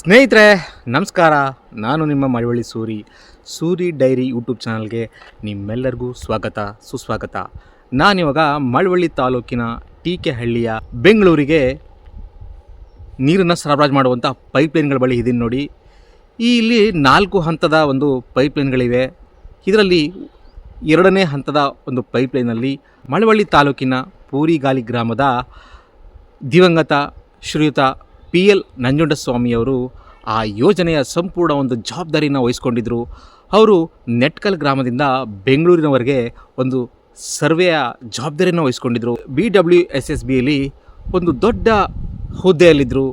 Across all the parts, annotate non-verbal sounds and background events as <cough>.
ಸ್ನೇಹಿತರೆ, ನಮಸ್ಕಾರ. ನಾನು ನಿಮ್ಮ ಮಳವಳ್ಳಿ ಸೂರಿ. ಸೂರಿ ಡೈರಿ ಯೂಟ್ಯೂಬ್ ಚಾನಲ್ಗೆ ನಿಮ್ಮೆಲ್ಲರಿಗೂ ಸ್ವಾಗತ, ಸುಸ್ವಾಗತ. ನಾನಿವಾಗ ಮಳವಳ್ಳಿ ತಾಲೂಕಿನ ಟೀಕೆಹಳ್ಳಿಯ ಬೆಂಗಳೂರಿಗೆ ನೀರನ್ನು ಸರಬರಾಜು ಮಾಡುವಂಥ ಪೈಪ್ಲೈನ್ಗಳ ಬಳಿ ಇದ್ದೀನಿ ನೋಡಿ. ಈ ಇಲ್ಲಿ ನಾಲ್ಕು ಹಂತದ ಒಂದು ಪೈಪ್ಲೈನ್ಗಳಿವೆ. ಇದರಲ್ಲಿ ಎರಡನೇ ಹಂತದ ಒಂದು ಪೈಪ್ಲೈನಲ್ಲಿ ಮಳವಳ್ಳಿ ತಾಲೂಕಿನ ಪೂರಿಗಾಲಿ ಗ್ರಾಮದ ದಿವಂಗತ ಶ್ರೀಯುತ ಪಿ ಎಲ್ ನಂಜುಂಡಸ್ವಾಮಿಯವರು ಆ ಯೋಜನೆಯ ಸಂಪೂರ್ಣ ಒಂದು ಜವಾಬ್ದಾರಿಯನ್ನು ವಹಿಸ್ಕೊಂಡಿದ್ದರು ಅವರು ನೆಟ್ಕಲ್ ಗ್ರಾಮದಿಂದ ಬೆಂಗಳೂರಿನವರೆಗೆ ಒಂದು ಸರ್ವೆಯ ಜವಾಬ್ದಾರಿಯನ್ನು ವಹಿಸ್ಕೊಂಡಿದ್ದರು ಬಿ ಡಬ್ಲ್ಯೂ ಎಸ್ ಎಸ್ ಬಿಯಲ್ಲಿ ಒಂದು ದೊಡ್ಡ ಹುದ್ದೆಯಲ್ಲಿದ್ದರು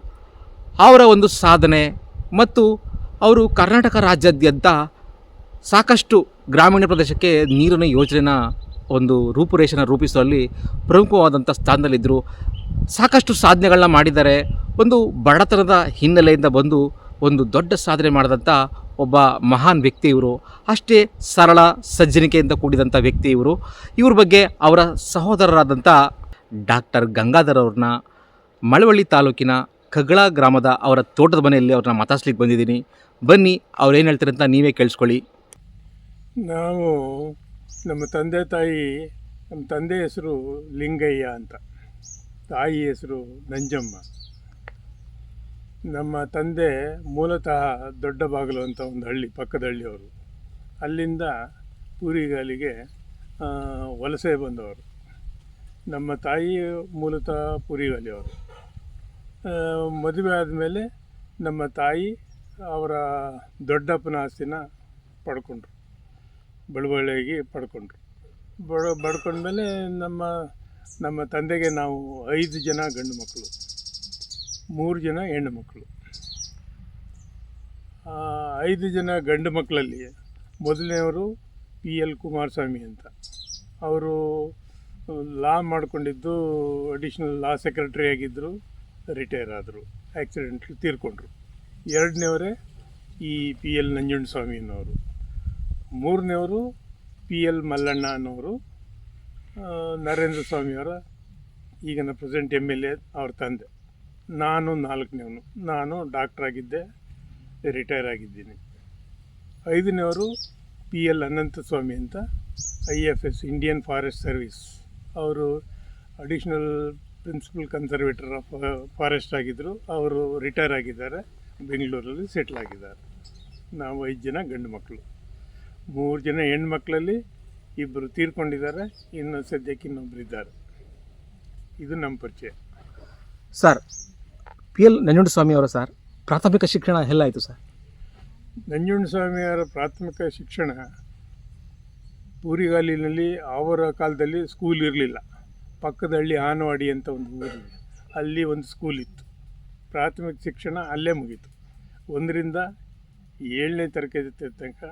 ಅವರ ಒಂದು ಸಾಧನೆ ಮತ್ತು ಅವರು ಕರ್ನಾಟಕ ರಾಜ್ಯಾದ್ಯಂತ ಸಾಕಷ್ಟು ಗ್ರಾಮೀಣ ಪ್ರದೇಶಕ್ಕೆ ನೀರಿನ ಯೋಜನೆನ ಒಂದು ರೂಪುರೇಷನ ರೂಪಿಸುವಲ್ಲಿ ಪ್ರಮುಖವಾದಂಥ ಸ್ಥಾನದಲ್ಲಿದ್ದರು ಸಾಕಷ್ಟು ಸಾಧನೆಗಳನ್ನ ಮಾಡಿದ್ದಾರೆ ಒಂದು ಬಡತನದ ಹಿನ್ನೆಲೆಯಿಂದ ಬಂದು ಒಂದು ದೊಡ್ಡ ಸಾಧನೆ ಮಾಡಿದಂಥ ಒಬ್ಬ ಮಹಾನ್ ವ್ಯಕ್ತಿ ಇವರು, ಅಷ್ಟೇ ಸರಳ ಸಜ್ಜನಿಕೆಯಿಂದ ಕೂಡಿದಂಥ ವ್ಯಕ್ತಿ ಇವರು. ಇವ್ರ ಬಗ್ಗೆ ಅವರ ಸಹೋದರರಾದಂಥ ಡಾಕ್ಟರ್ ಗಂಗಾಧರ್ ಅವ್ರನ್ನ ಮಳವಳ್ಳಿ ತಾಲೂಕಿನ ಕಗಳ ಗ್ರಾಮದ ಅವರ ತೋಟದ ಮನೆಯಲ್ಲಿ ಅವ್ರನ್ನ ಮಾತಾಡ್ಸ್ಲಿಕ್ಕೆ ಬಂದಿದ್ದೀನಿ. ಬನ್ನಿ, ಅವ್ರು ಏನು ಹೇಳ್ತಾರೆ ಅಂತ ನೀವೇ ಕೇಳಿಸ್ಕೊಳ್ಳಿ. ನಾವು ನಮ್ಮ ತಂದೆ ತಾಯಿ, ನಮ್ಮ ತಂದೆ ಹೆಸರು ಲಿಂಗಯ್ಯ ಅಂತ. ತಾಯಿ ಹೆಸರು ನಂಜಮ್ಮ. ನಮ್ಮ ತಂದೆ ಮೂಲತಃ ದೊಡ್ಡ ಬಾಗಿಲು ಅಂತ ಒಂದು ಹಳ್ಳಿ ಪಕ್ಕದ ಹಳ್ಳಿಯವರು ಅಲ್ಲಿಂದ ಪೂರಿಗಾಲಿಗೆ ವಲಸೆ ಬಂದವರು. ನಮ್ಮ ತಾಯಿ ಮೂಲತಃ ಪೂರಿಗಾಲಿಯವರು ಮದುವೆ ಆದಮೇಲೆ ನಮ್ಮ ತಾಯಿ ಅವರ ದೊಡ್ಡಪ್ಪನ ಆಸ್ತಿನ ಪಡ್ಕೊಂಡ್ರು. ಬಳುವಳಿಯಾಗಿ ಪಡ್ಕೊಂಡ್ರು. ಬಡ ಪಡ್ಕೊಂಡ್ಮೇಲೆ ನಮ್ಮ ನಮ್ಮ ತಂದೆಗೆ ನಾವು ಐದು ಜನ ಗಂಡು ಮಕ್ಕಳು, ಮೂರು ಜನ ಹೆಣ್ಣು ಮಕ್ಕಳು. ಐದು ಜನ ಗಂಡು ಮಕ್ಕಳಲ್ಲಿ ಮೊದಲನೆಯವರು ಪಿ ಎಲ್ ಕುಮಾರಸ್ವಾಮಿ ಅಂತ. ಅವರು ಲಾ ಮಾಡ್ಕೊಂಡಿದ್ದು ಅಡಿಷ್ನಲ್ ಲಾ ಸೆಕ್ರೆಟರಿ ಆಗಿದ್ದರು ರಿಟೈರ್ ಆದರು ಆ್ಯಕ್ಸಿಡೆಂಟ್ ತೀರ್ಕೊಂಡ್ರು. ಎರಡನೇವರೇ ಈ ಪಿ ಎಲ್ ನಂಜುಂಡಸ್ವಾಮಿ ಅನ್ನೋರು. ಮೂರನೇವರು ಪಿ ಎಲ್ ಮಲ್ಲಣ್ಣ ಅನ್ನೋರು. ನರೇಂದ್ರ ಸ್ವಾಮಿಯವರ ಈಗಿನ ಪ್ರೆಸೆಂಟ್ ಎಂ ಎಲ್ ಎ ಅವ್ರ ತಂದೆ. ನಾನು ನಾಲ್ಕನೇವನು. ನಾನು ಡಾಕ್ಟ್ರಾಗಿದ್ದೆ ರಿಟೈರ್ ಆಗಿದ್ದೀನಿ. ಐದನೇವರು ಪಿ ಎಲ್ ಅನಂತಸ್ವಾಮಿ ಅಂತ, I F S, Indian forest service. ಅವರು additional principal conservator of forest ಆಗಿದ್ದರು ಅವರು ರಿಟೈರ್ ಆಗಿದ್ದಾರೆ. ಬೆಂಗಳೂರಲ್ಲಿ ಸೆಟ್ಲ್ ಆಗಿದ್ದಾರೆ. ನಾವು ಐದು ಜನ ಗಂಡು ಮಕ್ಕಳು. ಮೂರು ಜನ ಹೆಣ್ಮಕ್ಳಲ್ಲಿ ಇಬ್ಬರು ತೀರ್ಕೊಂಡಿದ್ದಾರೆ ಇನ್ನು ಸದ್ಯಕ್ಕೆ ಇನ್ನೊಬ್ರು ಇದ್ದಾರೆ. ಇದು ನಮ್ಮ ಪರಿಚಯ. ಸರ್ ಪಿ ಎಲ್ ನಂಜುಂಡಸ್ವಾಮಿ ಅವರ ಸರ್ ಪ್ರಾಥಮಿಕ ಶಿಕ್ಷಣ ಎಲ್ಲಾಯಿತು ಸರ್? ನಂಜುಂಡಸ್ವಾಮಿಯವರ ಪ್ರಾಥಮಿಕ ಶಿಕ್ಷಣ ಪೂರಿಗಾಲಿನಲ್ಲಿ ಅವರ ಕಾಲದಲ್ಲಿ ಸ್ಕೂಲ್ ಇರಲಿಲ್ಲ. ಪಕ್ಕದ ಹಳ್ಳಿ ಆನವಾಡಿ ಅಂತ ಒಂದು ಊರಿದೆ ಅಲ್ಲಿ ಒಂದು ಸ್ಕೂಲ್ ಇತ್ತು. ಪ್ರಾಥಮಿಕ ಶಿಕ್ಷಣ ಅಲ್ಲೇ ಮುಗೀತು. ಒಂದರಿಂದ ಏಳನೇ ತರಗತಿ ತನಕ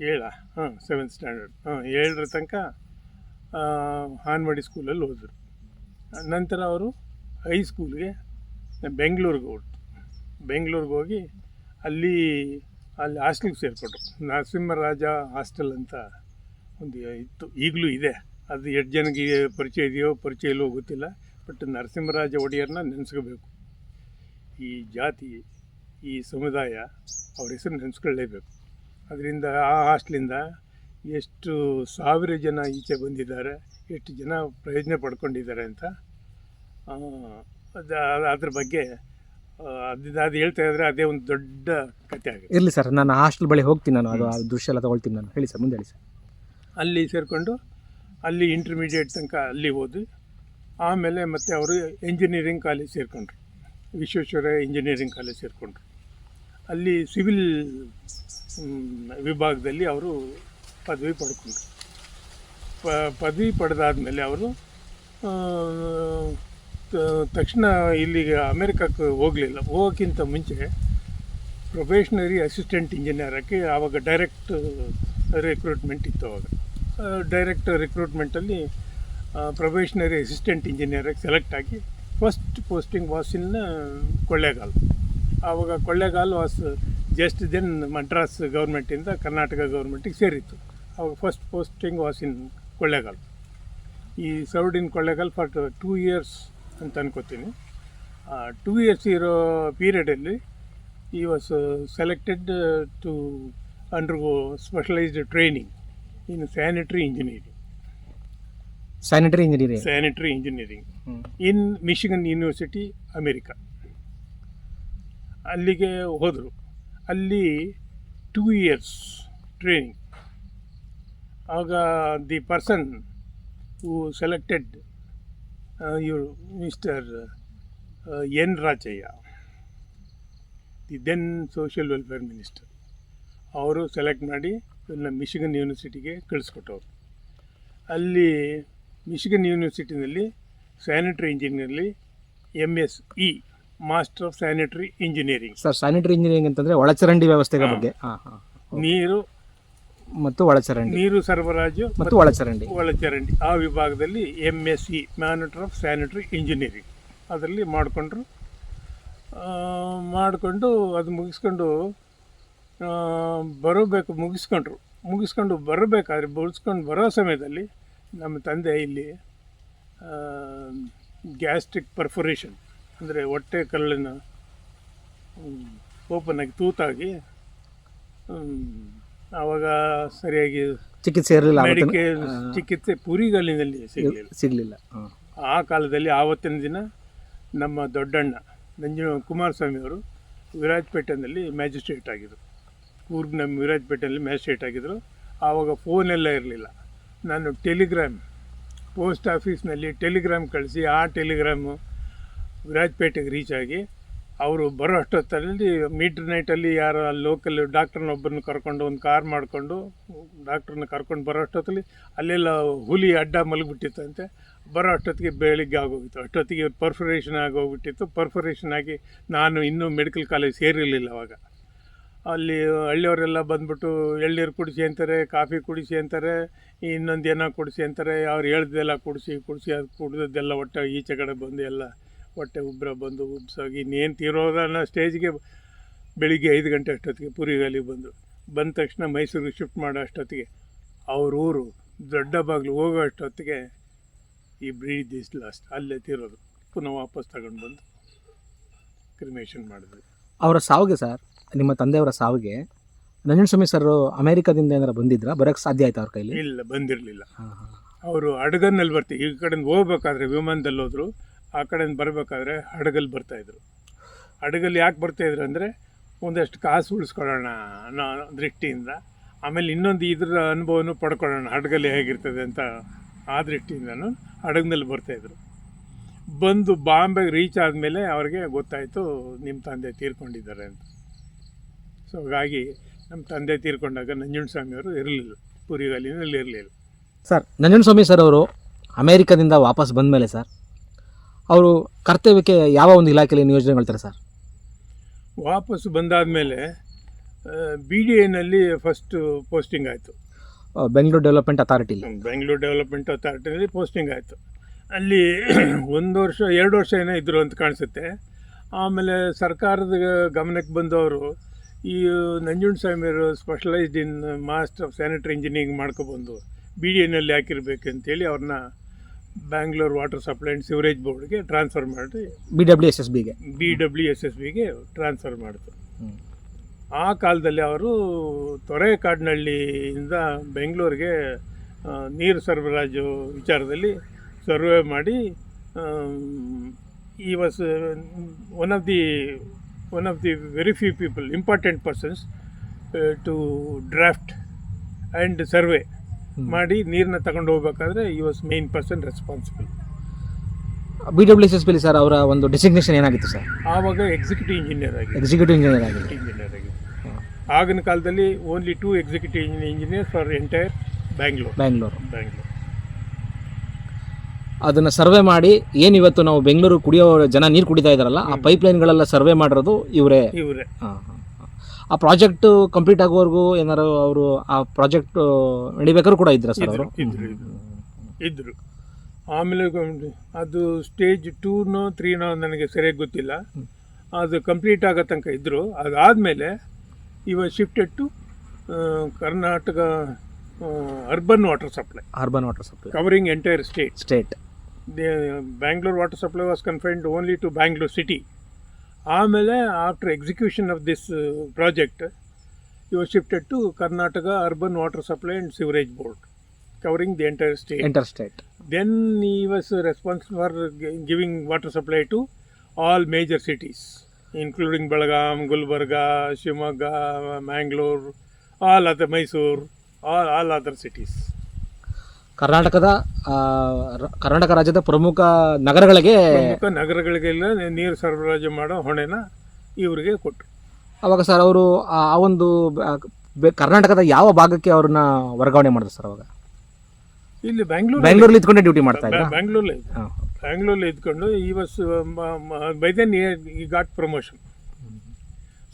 ಏಳ, ಹಾಂ ಸೆವೆಂತ್ ಸ್ಟ್ಯಾಂಡರ್ಡ್ ಹಾಂ, ಏಳರ ತನಕ ಹಾನ್ವಾಡಿ ಸ್ಕೂಲಲ್ಲಿ ಹೋದರು ನಂತರ ಅವರು ಹೈಸ್ಕೂಲ್ಗೆ ಬೆಂಗಳೂರಿಗೆ ಹೊರಟು ಬೆಂಗಳೂರಿಗೆ ಹೋಗಿ ಅಲ್ಲಿ ಅಲ್ಲಿ ಹಾಸ್ಟೆಲ್ಗೆ ಸೇರಿಕೊಂಡ್ರು. ನರಸಿಂಹರಾಜ ಹಾಸ್ಟೆಲ್ ಅಂತ ಒಂದು ಇತ್ತು. ಈಗಲೂ ಇದೆ. ಅದು ಎಷ್ಟು ಜನಕ್ಕೆ ಪರಿಚಯ ಇದೆಯೋ ಪರಿಚಯ ಇಲ್ಲವೋ ಗೊತ್ತಿಲ್ಲ. ಬಟ್ ನರಸಿಂಹರಾಜ ಒಡೆಯರನ್ನ ನೆನೆಸ್ಕೋಬೇಕು. ಈ ಜಾತಿ, ಈ ಸಮುದಾಯ ಅವ್ರ ಹೆಸರು ನೆನೆಸ್ಕೊಳ್ಳೇಬೇಕು. ಅದರಿಂದ ಆ ಹಾಸ್ಟ್ಲಿಂದ ಎಷ್ಟು ಸಾವಿರ ಜನ ಈಚೆ ಬಂದಿದ್ದಾರೆ ಎಷ್ಟು ಜನ ಪ್ರಯೋಜನ ಪಡ್ಕೊಂಡಿದ್ದಾರೆ ಅಂತ ಅದು ಅದ್ರ ಬಗ್ಗೆ ಅದು ಅದು ಹೇಳ್ತಾ ಇದ್ರೆ ಅದೇ ಒಂದು ದೊಡ್ಡ ಕಥೆ ಆಗಿದೆ ಇರಲಿ ಸರ್ ನಾನು ಹಾಸ್ಟೆಲ್ ಬಳಿ ಹೋಗ್ತೀನಿ ನಾನು ಅದು ಆ ದೃಶ್ಯ ಎಲ್ಲ ತೊಗೊಳ್ತೀನಿ ನಾನು. ಹೇಳಿ ಸರ್ ಮುಂದೆ ಹೇಳಿ ಸರ್. ಅಲ್ಲಿ ಸೇರಿಕೊಂಡು ಅಲ್ಲಿ ಇಂಟರ್ಮೀಡಿಯೇಟ್ ತನಕ ಅಲ್ಲಿ ಓದಿ ಆಮೇಲೆ ಮತ್ತೆ ಅವರು ಇಂಜಿನಿಯರಿಂಗ್ ಕಾಲೇಜ್ ಸೇರಿಕೊಂಡ್ರು. ವಿಶ್ವೇಶ್ವರ ಇಂಜಿನಿಯರಿಂಗ್ ಕಾಲೇಜ್ ಸೇರಿಕೊಂಡ್ರು. ಅಲ್ಲಿ ಸಿವಿಲ್ ವಿಭಾಗದಲ್ಲಿ ಅವರು ಪದವಿ ಪಡ್ಕೊಂಡ್ರು. ಪ, ಪದವಿ ಪಡೆದಾದ್ಮೇಲೆ ಅವರು ತಕ್ಷಣ ಇಲ್ಲಿಗೆ ಅಮೇರಿಕಕ್ಕೆ ಹೋಗಲಿಲ್ಲ. ಹೋಗೋಕ್ಕಿಂತ ಮುಂಚೆ ಪ್ರೊಬೇಷನರಿ ಅಸಿಸ್ಟೆಂಟ್ ಇಂಜಿನಿಯರಕ್ಕೆ ಆವಾಗ ಡೈರೆಕ್ಟ್ ರಿಕ್ರೂಟ್ಮೆಂಟ್ ಇತ್ತು ಅವಾಗ ಡೈರೆಕ್ಟ್ ರಿಕ್ರೂಟ್ಮೆಂಟಲ್ಲಿ ಪ್ರೊಬೇಷನರಿ ಅಸಿಸ್ಟೆಂಟ್ ಇಂಜಿನಿಯರಾಗಿ ಸೆಲೆಕ್ಟ್ ಆಗಿ first posting was in Kollegal. ಆವಾಗ Kollegal was just then Madras ಗೌರ್ಮೆಂಟಿಂದ ಕರ್ನಾಟಕ ಗೌರ್ಮೆಂಟಿಗೆ ಸೇರಿತ್ತು. ಅವಾಗ first posting was in Kollegal. He served in Kollegal for two years ಅಂತ ಅನ್ಕೋತೀನಿ. ಟೂ ಇಯರ್ಸ್ ಇರೋ ಪೀರಿಯಡಲ್ಲಿ he was selected to undergo specialized training in sanitary engineering sanitary engineering sanitary engineering in Michigan university America ಅಲ್ಲಿಗೆ ಹೋದರು. ಅಲ್ಲಿ two years training ಆಗ the person who selected ಇವರು mister N Rajaiah the then social welfare minister ಅವರು select ಮಾಡಿ ಇವ್ರನ್ನ Michigan ಯೂನಿವರ್ಸಿಟಿಗೆ ಕಳಿಸ್ಕೊಟ್ಟವ್ರು. ಅಲ್ಲಿ ಮಿಷಿಗನ್ ಯೂನಿವರ್ಸಿಟಿನಲ್ಲಿ sanitary ಇಂಜಿನಿಯರ್ಲಿ M S E master of sanitary engineering sir sanitary engineering ಅಂತಂದ್ರೆ ಒಳಚರಂಡಿ ವ್ಯವಸ್ಥೆಗಳ ಬಗ್ಗೆ. ಹಾಂ ಹಾಂ. ನೀರು. ಮತ್ತು ಒಳಚರಂಡಿ. ನೀರು ಸರಬರಾಜು ಮತ್ತು ಒಳಚರಂಡಿ. ಒಳಚರಂಡಿ. ಆ ವಿಭಾಗದಲ್ಲಿ ಎಂ ಎಸ್ ಸಿ ಮ್ಯಾನೇಟರ್ ಆಫ್ ಸ್ಯಾನಿಟರಿ ಇಂಜಿನಿಯರಿಂಗ್ ಅದರಲ್ಲಿ ಮಾಡಿಕೊಂಡ್ರು. ಮಾಡಿಕೊಂಡು ಅದು ಮುಗಿಸ್ಕೊಂಡು ಬರಬೇಕು ಮುಗಿಸ್ಕೊಂಡ್ರು. ಮುಗಿಸ್ಕೊಂಡು ಬರಬೇಕಾದ್ರೆ ಬಳಸ್ಕೊಂಡು ಬರೋ ಸಮಯದಲ್ಲಿ ನಮ್ಮ ತಂದೆ ಇಲ್ಲಿ ಗ್ಯಾಸ್ಟ್ರಿಕ್ ಪರ್ಫೊರೇಷನ್ ಅಂದರೆ ಹೊಟ್ಟೆ ಕಲ್ಲಿನ ಓಪನ್ ಆಗಿ ತೂತಾಗಿ ಆವಾಗ ಸರಿಯಾಗಿ ಚಿಕಿತ್ಸೆ ಇರಲಿಲ್ಲ ಮೆಡಿಕಲ್ ಚಿಕಿತ್ಸೆ ಪುರಿಗಲ್ಲಿನಲ್ಲಿ ಸಿಗಲಿಲ್ಲ. ಸಿಗಲಿಲ್ಲ ಆ ಕಾಲದಲ್ಲಿ ಆವತ್ತಿನ ದಿನ ನಮ್ಮ ದೊಡ್ಡಣ್ಣ ನಂಜು ಕುಮಾರಸ್ವಾಮಿ ಅವರು ವಿರಾಜಪೇಟೆನಲ್ಲಿ ಮ್ಯಾಜಿಸ್ಟ್ರೇಟ್ ಆಗಿದ್ದರು ಕೂರ್ಗ್ ನಮ್ಮ ವಿರಾಜಪೇಟೆಯಲ್ಲಿ ಮ್ಯಾಜಿಸ್ಟ್ರೇಟ್ ಆಗಿದ್ದರು ಆವಾಗ ಫೋನೆಲ್ಲ ಇರಲಿಲ್ಲ. ನಾನು ಟೆಲಿಗ್ರಾಮ್ ಪೋಸ್ಟ್ ಆಫೀಸ್ನಲ್ಲಿ ಟೆಲಿಗ್ರಾಮ್ ಕಳಿಸಿ ಆ ಟೆಲಿಗ್ರಾಮು ವಿರಾಜಪೇಟೆಗೆ ರೀಚ್ ಆಗಿ, ಅವರು ಬರೋ ಅಷ್ಟೊತ್ತಲ್ಲಿ ಮೀಟ್ರ್ ನೈಟಲ್ಲಿ ಯಾರೋ ಲೋಕಲ್ ಡಾಕ್ಟ್ರನ್ನೊಬ್ಬರನ್ನ ಕರ್ಕೊಂಡು ಒಂದು ಕಾರ್ ಮಾಡಿಕೊಂಡು ಡಾಕ್ಟ್ರನ್ನ ಕರ್ಕೊಂಡು ಬರೋ ಅಷ್ಟೊತ್ತಲ್ಲಿ ಅಲ್ಲೆಲ್ಲ ಹುಲಿ ಅಡ್ಡ ಮಲಗಿಬಿಟ್ಟಿತ್ತಂತೆ ಬರೋ ಅಷ್ಟೊತ್ತಿಗೆ ಬೆಳಿಗ್ಗೆ ಆಗೋಗಿತ್ತು. ಅಷ್ಟೊತ್ತಿಗೆ ಪರ್ಫರೇಷನ್ ಆಗೋಗ್ಬಿಟ್ಟಿತ್ತು ಪರ್ಫರೇಷನ್ ಆಗಿ ನಾನು ಇನ್ನೂ ಮೆಡಿಕಲ್ ಕಾಲೇಜ್ ಸೇರಿರಲಿಲ್ಲ ಅವಾಗ. ಅಲ್ಲಿ ಹಳ್ಳಿಯವರೆಲ್ಲ ಬಂದ್ಬಿಟ್ಟು ಎಳ್ನೀರು ಕುಡಿಸಿ ಅಂತಾರೆ, ಕಾಫಿ ಕುಡಿಸಿ ಅಂತಾರೆ, ಇನ್ನೊಂದು ಏನೋ ಕುಡಿಸಿ ಅಂತಾರೆ. ಅವ್ರು ಹೇಳ್ದೆಲ್ಲ ಕುಡಿಸಿ ಕುಡಿಸಿ, ಅದು ಕುಡಿದದ್ದೆಲ್ಲ ಒಟ್ಟು ಈಚೆ ಕಡೆ ಬಂದು ಎಲ್ಲ ಹೊಟ್ಟೆ ಉಬ್ಬರ ಬಂದು ಉಬ್ಸಾಗಿ ಇನ್ನೇನು ತೀರೋದನ್ನ ಸ್ಟೇಜ್ಗೆ ಬೆಳಿಗ್ಗೆ ಐದು ಗಂಟೆ ಅಷ್ಟೊತ್ತಿಗೆ ಪುರಿಗಾಲಿಗೆ ಬಂದು ಬಂದ ತಕ್ಷಣ ಮೈಸೂರಿಗೆ ಶಿಫ್ಟ್ ಮಾಡೋ ಅಷ್ಟೊತ್ತಿಗೆ ಅವ್ರ ಊರು ದೊಡ್ಡ ಬಾಗಿಲು ಹೋಗೋ ಅಷ್ಟೊತ್ತಿಗೆ ಈ ಬ್ರೀಡ್ ದಿಸ್ ಲಾಸ್ಟ್. ಅಲ್ಲೇ ತೀರೋದು. ಪುನಃ ವಾಪಸ್ ತಗೊಂಡು ಬಂದು ಕ್ರಿಮೇಷನ್ ಮಾಡಿದ್ವಿ. ಅವರ ಸಾವಿಗೆ ಸರ್ ನಿಮ್ಮ ತಂದೆಯವರ ಸಾವಿಗೆ ನಂಜನಸ್ವಾಮಿ ಸರ್ ಅಮೆರಿಕದಿಂದ ಏನಾರು ಬಂದಿದ್ರಾ? ಬರೋಕ್ಕೆ ಸಾಧ್ಯ ಆಯ್ತು ಅವ್ರ ಕೈಲಿ? ಇಲ್ಲ ಬಂದಿರಲಿಲ್ಲ. ಅವರು ಹಡಗನ್ನಲ್ಲಿ ಬರ್ತೀವಿ. ಈ ಕಡೆಯಿಂದ ಹೋಗ್ಬೇಕಾದ್ರೆ ವಿಮಾನದಲ್ಲಿ ಹೋದ್ರು ಆ ಕಡೆಯಿಂದ ಬರಬೇಕಾದ್ರೆ ಹಡಗಲ್ಲಿ ಬರ್ತಾಯಿದ್ರು ಹಡಗಲ್ಲಿ ಯಾಕೆ ಬರ್ತಾಯಿದ್ರು ಅಂದರೆ ಒಂದಷ್ಟು ಕಾಸು ಉಳಿಸ್ಕೊಳ್ಳೋಣ ಅನ್ನೋ ದೃಷ್ಟಿಯಿಂದ, ಆಮೇಲೆ ಇನ್ನೊಂದು ಇದ್ರ ಅನುಭವನೂ ಪಡ್ಕೊಳ್ಳೋಣ ಹಡಗಲ್ಲಿ ಹೇಗಿರ್ತದೆ ಅಂತ ಆ ದೃಷ್ಟಿಯಿಂದನೂ ಹಡಗಿನಲ್ಲಿ ಬರ್ತಾಯಿದ್ರು ಬಂದು ಬಾಂಬೆಗೆ ರೀಚ್ ಆದಮೇಲೆ ಅವ್ರಿಗೆ ಗೊತ್ತಾಯಿತು ನಿಮ್ಮ ತಂದೆ ತೀರ್ಕೊಂಡಿದ್ದಾರೆ ಅಂತ. ಸೊ ಹಾಗಾಗಿ ನಮ್ಮ ತಂದೆ ತೀರ್ಕೊಂಡಾಗ ನಂಜುಂಡಸ್ವಾಮಿಯವರು ಇರಲಿಲ್ಲ ಪುರಿಗಲ್ಲಿನಲ್ಲಿ ಇರಲಿಲ್ಲ. ಸರ್ ನಂಜನಸ್ವಾಮಿ ಸರ್ ಅವರು ಅಮೇರಿಕದಿಂದ ವಾಪಸ್ ಬಂದ ಮೇಲೆ ಸರ್ ಅವರು ಕರ್ತವ್ಯಕ್ಕೆ ಯಾವ ಒಂದು ಇಲಾಖೆಯಲ್ಲಿ ನಿಯೋಜನೆಗೊಳ್ತಾರೆ ಸರ್? ವಾಪಸ್ಸು ಬಂದಾದ ಮೇಲೆ ಬಿ ಡಿ ಎನಲ್ಲಿ ಫಸ್ಟು ಪೋಸ್ಟಿಂಗ್ ಆಯಿತು. Bengaluru development authority Bengaluru development ಅಥಾರಿಟಿನಲ್ಲಿ posting ಆಯಿತು. ಅಲ್ಲಿ <clears throat> ಒಂದು ವರ್ಷ ಎರಡು ವರ್ಷ ಏನೋ ಇದ್ದರು ಅಂತ ಕಾಣಿಸುತ್ತೆ. ಆಮೇಲೆ ಸರ್ಕಾರದ ಗಮನಕ್ಕೆ ಬಂದವರು ಈ ನಂಜುಂಡಸ್ವಾಮಿಯವರು specialized in master of sanitary engineering ಮಾಡ್ಕೊಬಂದು B D ಎನಲ್ಲಿ ಹಾಕಿರ್ಬೇಕು ಅಂತೇಳಿ ಅವ್ರನ್ನ Bangalore water supply and sewerage ಬೋರ್ಡ್ಗೆ transfer ಮಾಡಿ ಬಿ ಡಬ್ಲ್ಯೂ ಎಸ್ ಎಸ್ ಬಿಗೆ ಬಿ ಡಬ್ಲ್ಯೂ ಎಸ್ ಎಸ್ ಬಿಗೆ ಟ್ರಾನ್ಸ್ಫರ್ ಮಾಡಿತು. ಆ ಕಾಲದಲ್ಲಿ ಅವರು ತೊರೆಕಾಡಿನಹಳ್ಳಿಯಿಂದ ಬೆಂಗಳೂರಿಗೆ ನೀರು ಸರಬರಾಜು ವಿಚಾರದಲ್ಲಿ ಸರ್ವೆ ಮಾಡಿ he was one of the one of the very few people important persons to draft and survey ಮಾಡಿ ನೀರನ್ನ ತಗೊಂಡು ಹೋಗ್ಬೇಕಾದ್ರೆ he was main person responsible B W S S B sir ಅವರ ಒಂದು ಡೆಸಿಗ್ನೇಷನ್ ಏನಾಗಿತ್ತು ಸರ್? ಆವಾಗ executive engineer ಆಗಿ. Executive engineer ಆಗಿದೆ ಇಂಜಿನಿಯರ್ ಆಗಿ. ಆಗಿನ ಕಾಲದಲ್ಲಿ only two executive engineer for entire Bangalore Bangalore Bangalore ಅದನ್ನು ಸರ್ವೆ ಮಾಡಿ ಏನು ಇವತ್ತು ನಾವು ಬೆಂಗಳೂರು ಕುಡಿಯೋ ಜನ ನೀರು ಕುಡಿತಾ ಇದ್ದಾರಲ್ಲ ಆ ಪೈಪ್ ಲೈನ್ಗಳೆಲ್ಲ ಸರ್ವೆ ಮಾಡಿರೋದು ಇವರೇ. ಇವರೇ. ಆ ಪ್ರಾಜೆಕ್ಟ್ ಕಂಪ್ಲೀಟ್ ಆಗೋವರೆಗೂ ಏನಾರು ಅವರು ಆ ಪ್ರಾಜೆಕ್ಟ್ ನಡಿಬೇಕಾದ್ರೂ ಕೂಡ ಇದ್ರ ಸರ್ ಅವರು. ಇದ್ರು ಆಮೇಲೆ ಅದು ಸ್ಟೇಜ್ ಟೂನೋ ತ್ರೀನೋ ನನಗೆ ಸರಿಯಾಗಿ ಗೊತ್ತಿಲ್ಲ. ಅದು ಕಂಪ್ಲೀಟ್ ಆಗೋ ತನಕ ಇದ್ದರು ಅದಾದಮೇಲೆ ಇವ shifted to Karnataka urban water supply. Urban water supply. Covering entire state state Bangalore water supply was confined only to Bangalore city. ಆಮೇಲೆ after execution of this project you shifted to Karnataka urban water supply and sewerage board covering the entire state inter state then he was responsible for gi- giving water supply to all major cities including belgaum gulbarga shimoga mangalore all other mysore all, all other cities ಕರ್ನಾಟಕದ ಆ, ರ- ಕರ್ನಾಟಕ ರಾಜ್ಯದ ಪ್ರಮುಖ ನಗರಗಳಿಗೆ ಪ್ರಮುಖ ನಗರಗಳಿಗೆಲ್ಲ ನೀರು ಸರಬರಾಜು ಮಾಡೋ ಹೊಣೆನ ಇವರಿಗೆ ಕೊಟ್ಟರು ಅವಾಗ ಸರ್ ಅವರು ಆ ಆ ಒಂದು ಬ- ಬೆ- ಕರ್ನಾಟಕದ ಯಾವ ಭಾಗಕ್ಕೆ ಅವ್ರನ್ನ ವರ್ಗಾವಣೆ ಮಾಡಿದ್ರು ಸರ್ ಅವಾಗ? ಇಲ್ಲಿ ಬ್ಯಾಂಗ್ಳೂರ್ ಬೆಂಗಳೂರಲ್ಲಿ ಇದ್ಕೊಂಡೆ ಡ್ಯೂಟಿ ಮಾಡ್ತಾ ಇದ್ದಾರೆ ಬ್ಯಾಂಗ್ಳೂರ್ಲಿ ಬ್ಯಾಂಗ್ಳೂರ್ಲಿ ಇದ್ಕೊಂಡು he was by then he got promotion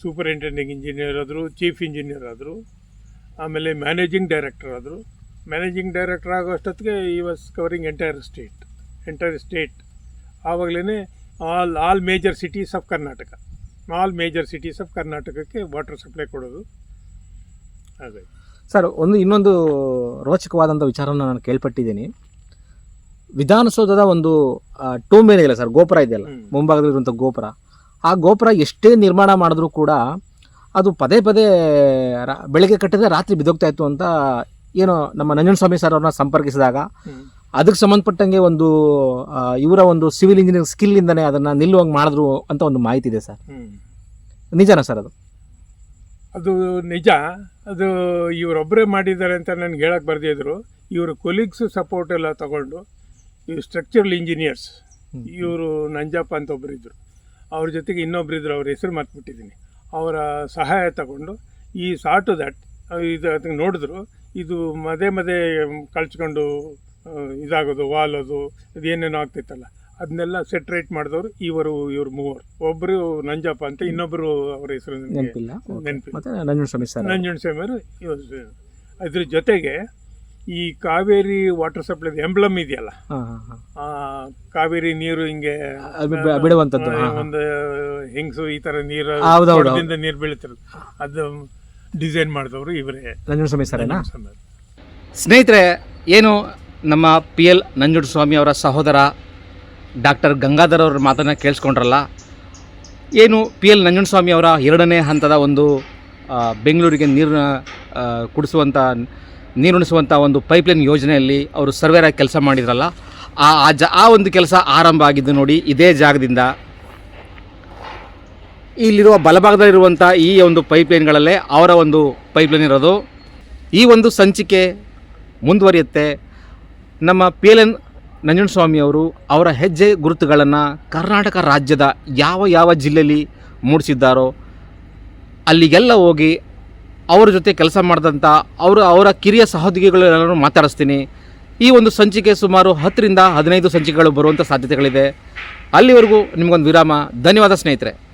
superintending engineer ಆದರು ಚೀಫ್ ಇಂಜಿನಿಯರ್ ಆದರು ಆಮೇಲೆ ಮ್ಯಾನೇಜಿಂಗ್ ಡೈರೆಕ್ಟರ್ ಆದರು. ಮ್ಯಾನೇಜಿಂಗ್ ಡೈರೆಕ್ಟರ್ ಆಗೋ ಅಷ್ಟೊತ್ತಿಗೆ he was covering entire state entire state ಆವಾಗಲೇ all all major cities of Karnataka all major cities of ಕರ್ನಾಟಕಕ್ಕೆ water supply ಕೊಡೋದು. ಹಾಗೆ ಸರ್ ಒಂದು ಇನ್ನೊಂದು ರೋಚಕವಾದಂಥ ವಿಚಾರನ ನಾನು ಕೇಳ್ಪಟ್ಟಿದ್ದೀನಿ. ವಿಧಾನಸೌಧದ ಒಂದು ಟೂಮ್ ಏನಿದೆಯಲ್ಲ ಸರ್ ಗೋಪುರ ಇದೆಯಲ್ಲ. ಮುಂಭಾಗದಲ್ಲಿರುವಂಥ ಗೋಪುರ. ಆ ಗೋಪುರ ಎಷ್ಟೇ ನಿರ್ಮಾಣ ಮಾಡಿದ್ರೂ ಕೂಡ ಅದು ಪದೇ ಪದೇ ರಾ- ಬೆಳಗ್ಗೆ ಕಟ್ಟಿದ್ರೆ ರಾತ್ರಿ ಬಿದ್ದೋಗ್ತಾ ಇತ್ತು ಅಂತ ಏನೋ ನಮ್ಮ ನಂಜನಸ್ವಾಮಿ ಸರ್ ಅವ್ರನ್ನ ಸಂಪರ್ಕಿಸಿದಾಗ ಅದಕ್ಕೆ ಸಂಬಂಧಪಟ್ಟಂಗೆ ಒಂದು ಇವರ ಒಂದು ಸಿವಿಲ್ ಇಂಜಿನಿಯರಿಂಗ್ ಸ್ಕಿಲ್ಲಿಂದನೇ ಅದನ್ನ ನಿಲ್ಲುವಂಗೆ ಮಾಡಿದ್ರು ಅಂತ ಒಂದು ಮಾಹಿತಿ ಇದೆ ಸರ್ ನಿಜನಾ ಸರ್ ಅದು? ಅದು ನಿಜ. ಅದು ಇವರೊಬ್ಬರೇ ಮಾಡಿದ್ದಾರೆ ಅಂತ ನನಗೆ ಹೇಳಕ್ಕೆ ಬರ್ದಿದ್ರು ಇವ್ರ ಕೊಲೀಗ್ಸ್ ಸಪೋರ್ಟ್ ಎಲ್ಲ ತಗೊಂಡು ಇವ್ರು ಸ್ಟ್ರಕ್ಚರಲ್ ಇಂಜಿನಿಯರ್ಸ್ ಇವರು ನಂಜಪ್ಪ ಅಂತ ಒಬ್ಬರು ಇದ್ದರು ಅವ್ರ ಜೊತೆಗೆ ಇನ್ನೊಬ್ರು ಇದ್ರು ಅವ್ರ ಹೆಸರು ಮರ್ತ್ಬಿಟ್ಟಿದ್ದೀನಿ. ಅವರ ಸಹಾಯ ತಗೊಂಡು ಈ ಸಾಟು ದಟ್ ಇದು ಅದಕ್ಕೆ ನೋಡಿದ್ರು. ಇದು ಮದೆ ಮದೇ ಕಳ್ಚ್ಕೊಂಡು ಇದಾಗೋದು ವಾಲೋದು ಇದೇನೇನೋ ಆಗ್ತಿತ್ತಲ್ಲ. ಅದನ್ನೆಲ್ಲ ಸೆಟ್ರೇಟ್ ಮಾಡಿದವರು ಇವರು ಇವರು ಮೂವರು. ಒಬ್ಬರು ನಂಜಪ್ಪ ಅಂತ ಇನ್ನೊಬ್ಬರು ಅವ್ರ ಹೆಸರು ನೆನಪಿಲ್ಲ? ನಂಜನಸ್ವಾಮಿ ಸರ್? ನಂಜುಂಡಸ್ವಾಮಿಯವರು ಅದ್ರ ಜೊತೆಗೆ ಈ ಕಾವೇರಿ ವಾಟರ್ ಸಪ್ಲೈ ಎಂಬ್ಲಮ್ ಇದೆಯಲ್ಲ ಕಾವೇರಿ ನೀರು ಹಿಂಗೆ ಬಿಡುವಂಥದ್ದು. ಒಂದು ಹೆಂಗಸು ಈ ತರ ನೀರು ನೀರು ಬೀಳ್ತಿರೋದು. ಅದು ಡಿಸೈನ್ ಮಾಡಿದವರು ಇವರೇ. ನಂಜನಸ್ವಾಮಿ ಸರೇನಾ? ಸರ್ ಸ್ನೇಹಿತರೆ ಏನು ನಮ್ಮ ಪಿ ಎಲ್ ನಂಜುಂಡಸ್ವಾಮಿ ಅವರ ಸಹೋದರ ಡಾಕ್ಟರ್ ಗಂಗಾಧರ್ ಅವರ ಮಾತನ್ನು ಕೇಳಿಸ್ಕೊಂಡ್ರಲ್ಲ ಏನು ಪಿ ಎಲ್ ನಂಜುಂಡಸ್ವಾಮಿ ಅವರ ಎರಡನೇ ಹಂತದ ಒಂದು ಆ, ಬೆಂಗಳೂರಿಗೆ ನೀರನ್ನ ಆ, ಕುಡಿಸುವಂಥ ನೀರುಣಿಸುವಂಥ ಒಂದು ಪೈಪ್ಲೈನ್ ಯೋಜನೆಯಲ್ಲಿ ಅವರು ಸರ್ವೇರಾಗಿ ಕೆಲಸ ಮಾಡಿದ್ರಲ್ಲ ಆ ಆ ಜ ಆ ಒಂದು ಕೆಲಸ ಆರಂಭ ಆಗಿದ್ದು ನೋಡಿ ಇದೇ ಜಾಗದಿಂದ ಇಲ್ಲಿರುವ ಬಲಭಾಗದಲ್ಲಿರುವಂಥ ಈ ಒಂದು ಪೈಪ್ಲೈನ್ಗಳಲ್ಲೇ ಅವರ ಒಂದು ಪೈಪ್ಲೈನ್ ಇರೋದು. ಈ ಒಂದು ಸಂಚಿಕೆ ಮುಂದುವರಿಯುತ್ತೆ. ನಮ್ಮ ಪಿ ಎಲ್ ಎನ್ ಅವರು ಅವರ ಹೆಜ್ಜೆ ಗುರುತುಗಳನ್ನು ಕರ್ನಾಟಕ ರಾಜ್ಯದ ಯಾವ ಯಾವ ಜಿಲ್ಲೆಯಲ್ಲಿ ಮೂಡಿಸಿದ್ದಾರೋ, ಅಲ್ಲಿಗೆಲ್ಲ ಹೋಗಿ ಅವರ ಜೊತೆ ಕೆಲಸ ಮಾಡಿದಂಥ ಅವರು, ಅವರ ಕಿರಿಯ ಸಹೋದ್ಯೋಗಿಗಳೆಲ್ಲರೂ ಮಾತಾಡಿಸ್ತೀನಿ. ಈ ಒಂದು ಸಂಚಿಕೆ ಸುಮಾರು ಹತ್ತರಿಂದ ಹದಿನೈದು ಸಂಚಿಕೆಗಳು ಬರುವಂಥ ಸಾಧ್ಯತೆಗಳಿದೆ. ಅಲ್ಲಿವರೆಗೂ ನಿಮಗೊಂದು ವಿರಾಮ. ಧನ್ಯವಾದ ಸ್ನೇಹಿತರೆ.